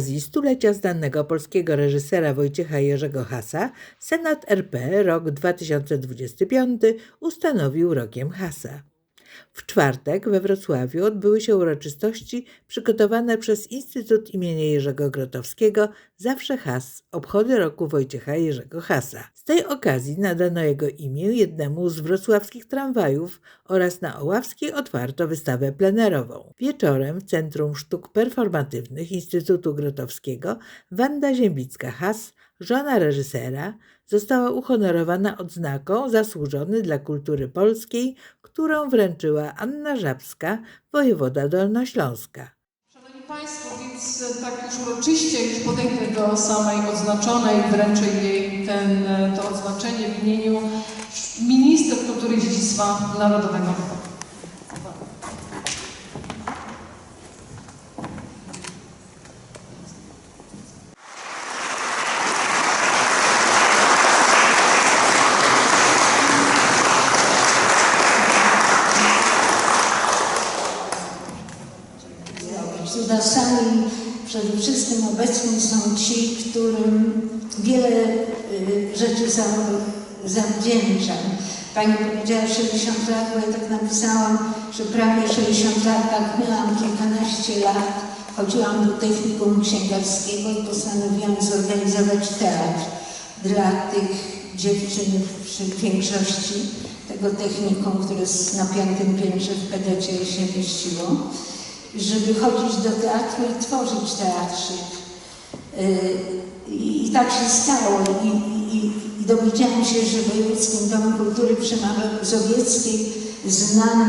okazji stulecia znanego polskiego reżysera Wojciecha Jerzego Hasa Senat RP rok 2025 ustanowił rokiem Hasa. W czwartek we Wrocławiu odbyły się uroczystości przygotowane przez Instytut imienia Jerzego Grotowskiego Zawsze Has obchody roku Wojciecha Jerzego Hasa. Z tej okazji nadano jego imię jednemu z wrocławskich tramwajów oraz na Oławskiej otwarto wystawę plenerową. Wieczorem w Centrum Sztuk Performatywnych Instytutu Grotowskiego Wanda Ziembicka-Has, żona reżysera, została uhonorowana odznaką Zasłużony dla Kultury Polskiej, którą wręczyła Anna Żabska, wojewoda dolnośląska. Szanowni Państwo, więc tak już uroczyście już podejdę do samej odznaczonej, wręczę jej ten, to odznaczenie w imieniu minister kultury i dziedzictwa narodowego. zrobić. Na sali przede wszystkim obecni są ci, którym wiele y, rzeczy za, zawdzięczam. Pani powiedziała 60 lat, bo ja tak napisałam, że prawie 60 lat, tak miałam kilkanaście lat, chodziłam do technikum księgarskiego i postanowiłam zorganizować teatr dla tych dziewczyn w większości tego technikum, które na piątym piętrze w pedecie się mieściło żeby chodzić do teatru i tworzyć teatrzyk. Yy, I tak się stało. I, i dowiedziałam się, że w Wojewódzkim Domu Kultury przy Mazowieckiej znany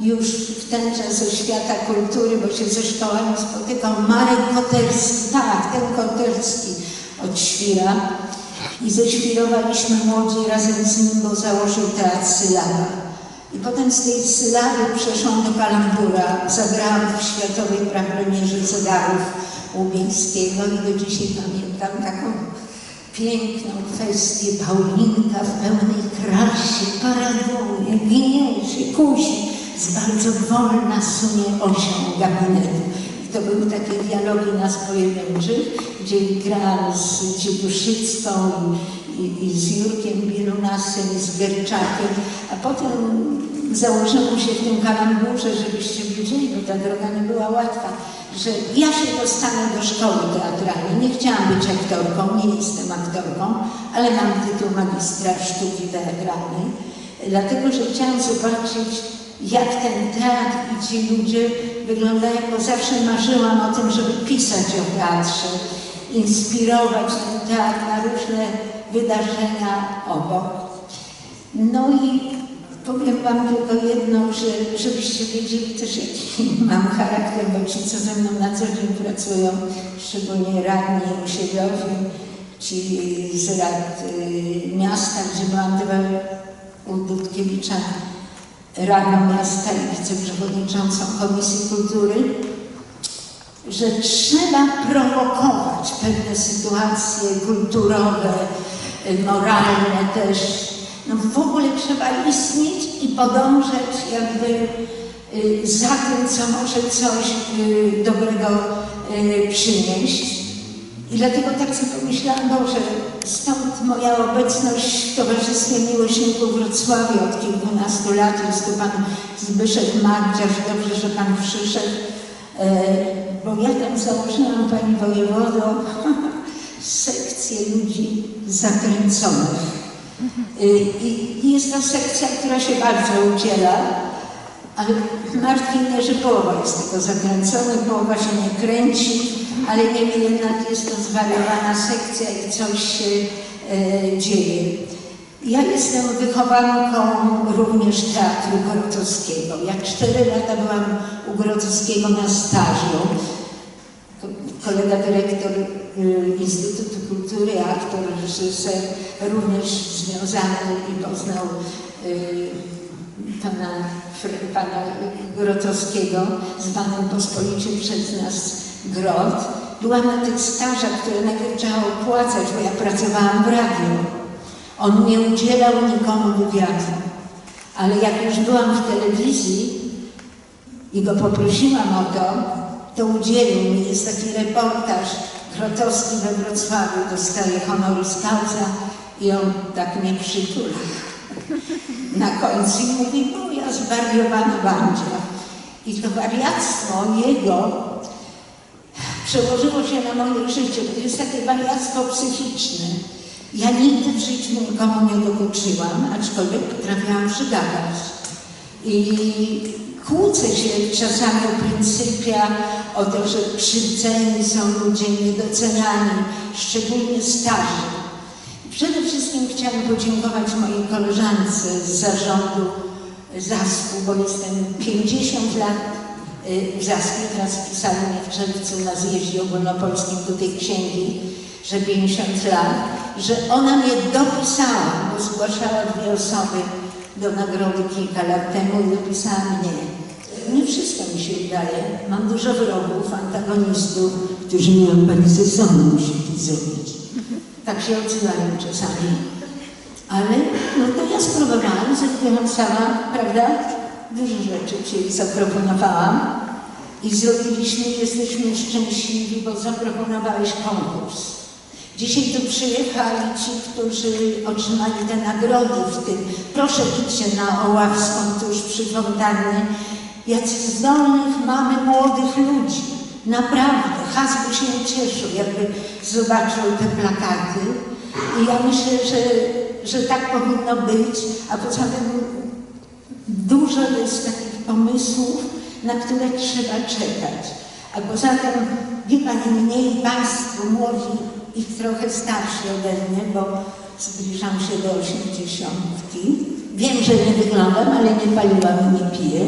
już w ten czas ze świata kultury, bo się ze szkołami spotykał Marek Koterski, tak, ten Koterski od Świra. I ześwirowaliśmy młodzi razem z nim, bo założył teatr Sylaba. I potem z tej sylaby przeszłam do kalambura. Zagrałam w światowej premierze Zegarów Łubieńskiego i do dzisiaj pamiętam taką piękną kwestię Paulinka w pełnej krasie, paraduje, gniezie, kusi, z bardzo wolna sunie osią gabinetu. I to były takie dialogi nas pojedynczych, gdzie grałam z Dzieduszycką i, i, i z Jurkiem Bilunasem i z Gerczakiem, a potem założyło się w tym kalamburze, żebyście wiedzieli, bo ta droga nie była łatwa, że ja się dostanę do szkoły teatralnej. Nie chciałam być aktorką, nie jestem aktorką, ale mam tytuł magistra sztuki teatralnej, dlatego że chciałam zobaczyć, jak ten teatr i ci ludzie wyglądają, bo zawsze marzyłam o tym, żeby pisać o teatrze, inspirować ten teatr na różne wydarzenia obok. No i powiem Wam tylko jedno, że, żebyście wiedzieli też, jaki mam charakter, bo ci, co ze mną na co dzień pracują, szczególnie radni osiedlowi, ci z rad y, miasta, gdzie byłam u Dudkiewicza radną miasta i wiceprzewodniczącą Komisji Kultury, że trzeba prowokować pewne sytuacje kulturowe, moralne też. No w ogóle trzeba istnieć i podążać jakby y, za tym, co może coś y, dobrego y, przynieść. I dlatego tak sobie pomyślałam, Boże, stąd moja obecność w Towarzystwie Miłośników Wrocławia od kilkunastu lat. Jest tu Pan Zbyszek Magdziarz, dobrze, że Pan przyszedł, e, bo ja tam założyłam Pani Wojewodo sekcję ludzi zakręconych. I jest to sekcja, która się bardzo udziela, ale martwi mnie, że połowa jest tego zakręcona, połowa się nie kręci, ale niemniej jednak jest to zwariowana sekcja i coś się e, dzieje. Ja jestem wychowanką również Teatru Grotowskiego. Jak cztery lata byłam u Grotowskiego na stażu, kolega dyrektor y, Instytutu Kultury, aktor, reżyser, również związany i poznał y, pana, pana Grotowskiego, zwanym pospolicie przez nas Grot. Byłam na tych stażach, które najpierw trzeba opłacać, bo ja pracowałam w radiu. On nie udzielał nikomu wywiadu. Ale jak już byłam w telewizji i go poprosiłam o to, to udzielił mi. Jest taki reportaż Grotowski we Wrocławiu, dostaje honoris causa i on tak mnie przytula na końcu i mówi, moja zwariowana bandzia. I to wariactwo jego przełożyło się na moje życie. To jest takie wariactwo psychiczne. Ja nigdy w życiu nikomu nie dokuczyłam, aczkolwiek potrafiłam przygadać. I kłócę się czasami o pryncypia, o to, że krzywdzeni są ludzie niedoceniani, szczególnie starzy. Przede wszystkim chciałam podziękować mojej koleżance z zarządu ZASK-u, bo jestem 50 lat y, w ZASK-ie, teraz pisali mnie w czerwcu na zjeździe ogólnopolskim do tej księgi, że 50 lat, że ona mnie dopisała, bo zgłaszała dwie osoby do nagrody kilka lat temu i dopisała mnie. Nie wszystko mi się udaje. Mam dużo wrogów, antagonistów, którzy mnie pani ze sobą musieli zrobić. Tak się odzywają czasami. Ale no to ja spróbowałam, zrobiłam sama, prawda? Dużo rzeczy ci zaproponowałam i zrobiliśmy, jesteśmy szczęśliwi, bo zaproponowałeś konkurs. Dzisiaj tu przyjechali ci, którzy otrzymali te nagrody w tym. Proszę idźcie na Oławską, tuż przy fontannie. Jacy zdolnych mamy młodych ludzi. Naprawdę, Has by się cieszył, jakby zobaczył te plakaty. I ja myślę, że, że tak powinno być, a poza tym dużo jest takich pomysłów, na które trzeba czekać. A poza tym, wie Pani, mniej Państwo młodzi i trochę starsi ode mnie, bo zbliżam się do osiemdziesiątki. Wiem, że nie wyglądam, ale nie paliłam i nie piję.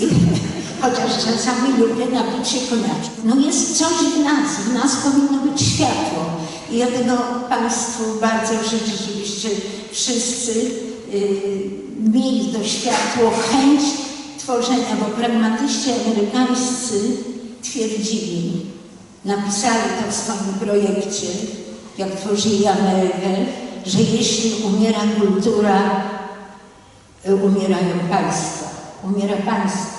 Chociaż czasami lubię napić się koniaczku. No jest coś w nas, w nas powinno być światło. I ja tego Państwu bardzo życzę, żebyście wszyscy yy, mieli to światło, chęć tworzenia, bo pragmatyści amerykańscy twierdzili, napisali to w swoim projekcie, jak tworzyli Amerykę, że jeśli umiera kultura, y, umierają państwa, umiera państwo.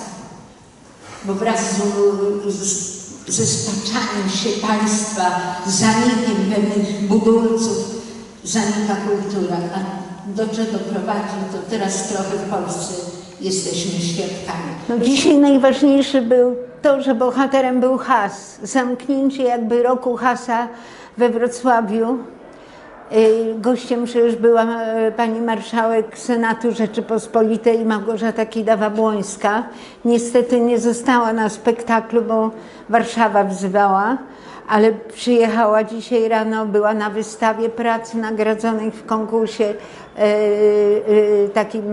Bo wraz z, z, ze staczaniem się państwa, zanikiem pewnych budulców, zanika kultura. A do czego prowadzi, to teraz trochę w Polsce jesteśmy świadkami. No dzisiaj najważniejszy był to, że bohaterem był Has. Zamknięcie jakby roku Hasa we Wrocławiu. Y, Gościem przecież była e, pani marszałek Senatu Rzeczypospolitej Małgorzata Kidawa-Błońska. Niestety nie została na spektaklu, bo Warszawa wzywała, ale przyjechała dzisiaj rano, była na wystawie prac nagrodzonych w konkursie e, takim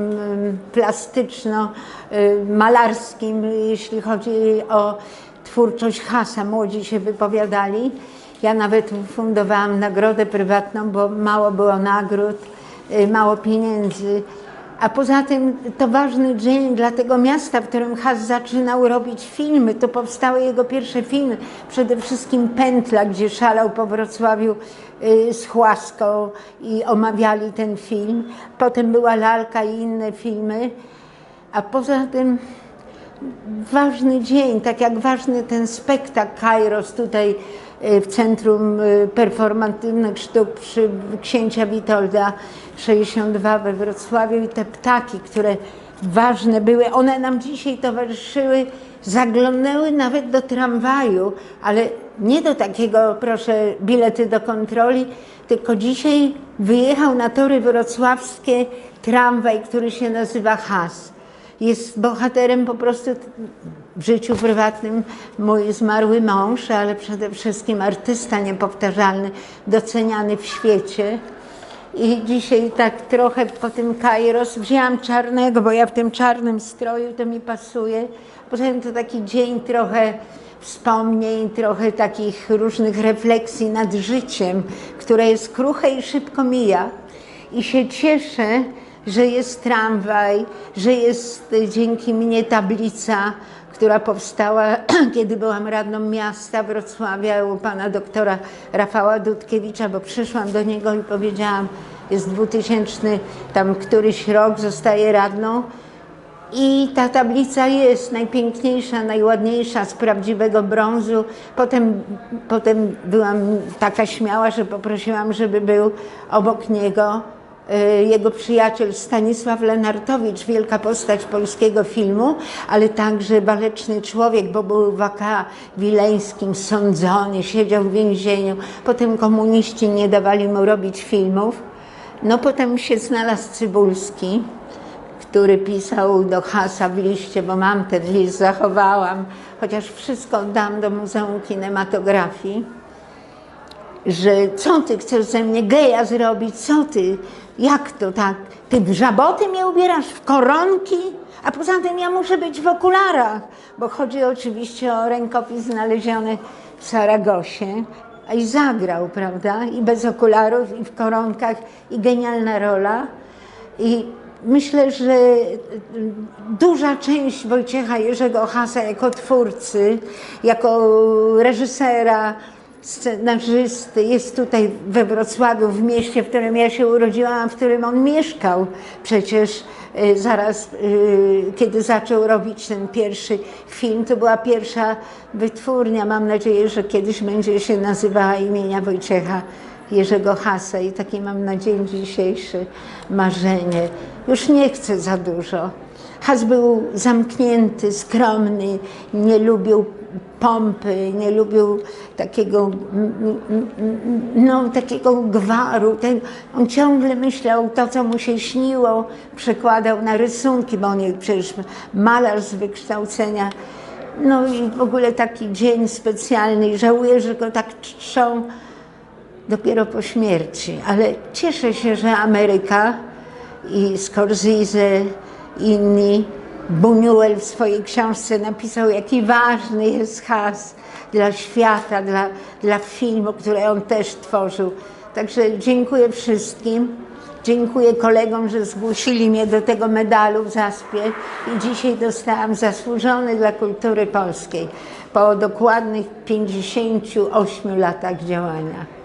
plastyczno-malarskim, jeśli chodzi o twórczość Hasa. Młodzi się wypowiadali. Ja nawet fundowałam nagrodę prywatną, bo mało było nagród, y, mało pieniędzy. A poza tym to ważny dzień dla tego miasta, w którym Has zaczynał robić filmy. To powstały jego pierwsze filmy. Przede wszystkim Pętla, gdzie szalał po Wrocławiu y, z Chłaską i omawiali ten film. Potem była Lalka i inne filmy. A poza tym ważny dzień, tak jak ważny ten spektakl Kairos tutaj w Centrum y, Performatywnych Sztuk przy księcia Witolda 62 we Wrocławiu i te ptaki, które ważne były, one nam dzisiaj towarzyszyły, zaglądnęły nawet do tramwaju, ale nie do takiego, proszę, bilety do kontroli, tylko dzisiaj wyjechał na tory wrocławskie tramwaj, który się nazywa Has. Jest bohaterem po prostu w życiu prywatnym mój zmarły mąż, ale przede wszystkim artysta niepowtarzalny, doceniany w świecie. I dzisiaj tak trochę po tym Kairos wzięłam czarnego, bo ja w tym czarnym stroju to mi pasuje. Poza tym to taki dzień trochę wspomnień, trochę takich różnych refleksji nad życiem, które jest kruche i szybko mija. I się cieszę, że jest tramwaj, że jest y, dzięki mnie tablica, która powstała, kiedy byłam radną miasta Wrocławia u pana doktora Rafała Dudkiewicza, bo przyszłam do niego i powiedziałam, jest 2000, tam któryś rok zostaje radną I ta tablica jest najpiękniejsza, najładniejsza z prawdziwego brązu. Potem, potem byłam taka śmiała, że poprosiłam, żeby był obok niego jego przyjaciel Stanisław Lenartowicz, wielka postać polskiego filmu, ale także waleczny człowiek, bo był w AK Wileńskim sądzony, siedział w więzieniu. Potem komuniści nie dawali mu robić filmów. No potem się znalazł Cybulski, który pisał do Hasa w liście, bo mam ten list, zachowałam, chociaż wszystko oddam do Muzeum Kinematografii, że co ty chcesz ze mnie geja zrobić, co ty, jak to tak, ty w żaboty mnie ubierasz, w koronki, a poza tym ja muszę być w okularach, bo chodzi oczywiście o rękopis znaleziony w Saragosie, a i zagrał, prawda, i bez okularów, i w koronkach, i genialna rola. I myślę, że duża część Wojciecha Jerzego Hasa jako twórcy, jako reżysera, scenarzysty jest tutaj we Wrocławiu, w mieście, w którym ja się urodziłam, w którym on mieszkał. Przecież y, zaraz, y, kiedy zaczął robić ten pierwszy film, to była pierwsza wytwórnia. Mam nadzieję, że kiedyś będzie się nazywała imienia Wojciecha Jerzego Hasa i takie mam na dzień dzisiejszy marzenie. Już nie chcę za dużo. Has był zamknięty, skromny, nie lubił pompy, nie lubił takiego, no, takiego gwaru. Ten, on ciągle myślał to, co mu się śniło, przekładał na rysunki, bo on jest przecież malarz z wykształcenia. No i w ogóle taki dzień specjalny i żałuję, że go tak czczą dopiero po śmierci. Ale cieszę się, że Ameryka i Scorsese, inni, Buñuel w swojej książce napisał, jaki ważny jest has dla świata, dla, dla filmu, który on też tworzył. Także dziękuję wszystkim. Dziękuję kolegom, że zgłosili mnie do tego medalu w Zaspie i dzisiaj dostałam zasłużony dla kultury polskiej po dokładnych 58 latach działania.